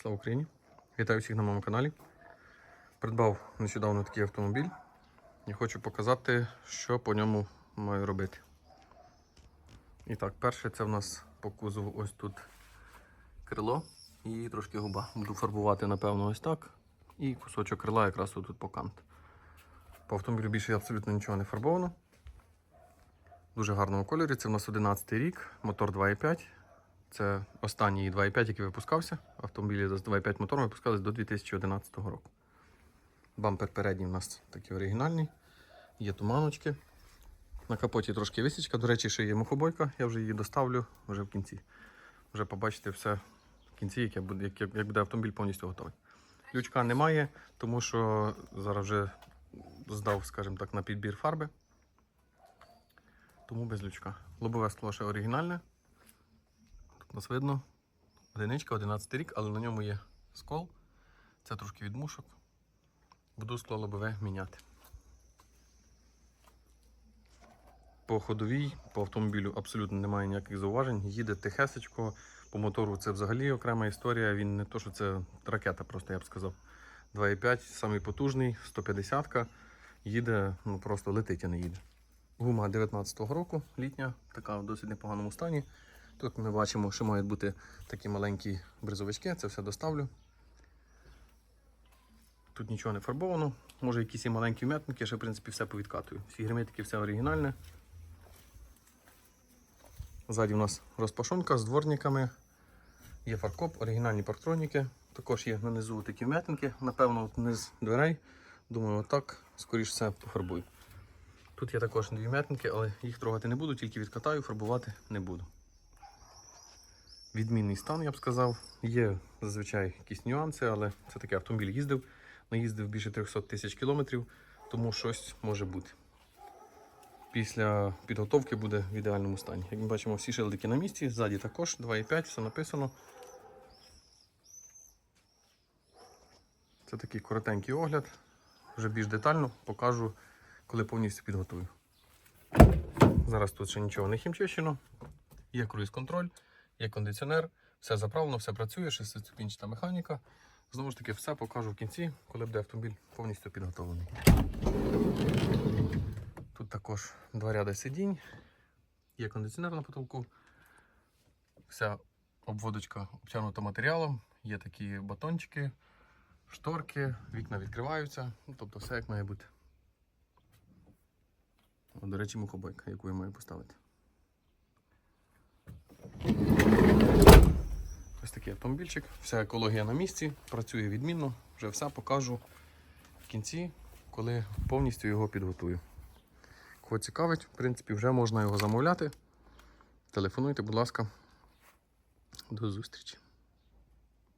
Слава Україні! Вітаю всіх на моєму каналі. Придбав нещодавно такий автомобіль і хочу показати, що по ньому маю робити. І так, перше це в нас по кузову ось тут крило і трошки губа. Буду фарбувати, напевно, ось так. І кусочок крила якраз тут по кант. По автомобілю більше абсолютно нічого не фарбовано. Дуже гарному кольорі. Це в нас 11 рік, мотор 2.5. Це останній 2.5, який випускався. Автомобілі з 2.5 мотором випускались до 2011 року. Бампер передній у нас такий оригінальний. Є туманочки. На капоті трошки висічка. До речі, ще є мухобойка. Я вже її доставлю вже в кінці. Вже побачите все в кінці, як, буде, як, буде автомобіль повністю готовий. Лючка немає, тому що зараз вже здав, скажімо так, на підбір фарби. Тому без лючка. Лобове скло ще оригінальне. Нас видно. Одиничка, 11 рік, але на ньому є скол. Це трошки відмушок. Буду скло лобове міняти. По ходовій, по автомобілю абсолютно немає ніяких зауважень. Їде тихесечко. По мотору це взагалі окрема історія. Він не то, що це ракета, просто я б сказав. 2,5, самий потужний, 150-ка. Їде, ну просто летить, а не їде. Гума 19-го року, літня, така в досить непоганому стані. Тут ми бачимо, що мають бути такі маленькі бризовички, це все доставлю. Тут нічого не фарбовано. Може якісь і маленькі вм'ятники, ще в принципі все повідкатую. Всі герметики, все оригінальне. Ззаді у нас розпашонка з дворниками. Є фаркоп, оригінальні парктроніки. Також є нанизу такі вм'ятинки. Напевно, от низ дверей. Думаю, отак, скоріш все, пофарбую. Тут є також дві вм'ятинки, але їх трогати не буду, тільки відкатаю, фарбувати не буду. Відмінний стан, я б сказав. Є зазвичай якісь нюанси, але це таке автомобіль їздив. Наїздив більше 300 тисяч кілометрів, тому щось може бути. Після підготовки буде в ідеальному стані. Як ми бачимо, всі шилдики на місці, ззаді також 2,5, все написано. Це такий коротенький огляд. Вже більш детально покажу, коли повністю підготую. Зараз тут ще нічого не хімчищено. Є круїз-контроль, є кондиціонер, все заправлено, все працює, шестиступінчата механіка. Знову ж таки, все покажу в кінці, коли буде автомобіль повністю підготовлений. Тут також два ряди сидінь, є кондиціонер на потолку, вся обводочка обтягнута матеріалом, є такі батончики, шторки, вікна відкриваються, ну, тобто все як має бути. О, До речі, мухобойка, яку я маю поставити. Ось такий автомобільчик, вся екологія на місці, працює відмінно, вже все покажу в кінці, коли повністю його підготую. Кого цікавить, в принципі, вже можна його замовляти. Телефонуйте, будь ласка. До зустрічі.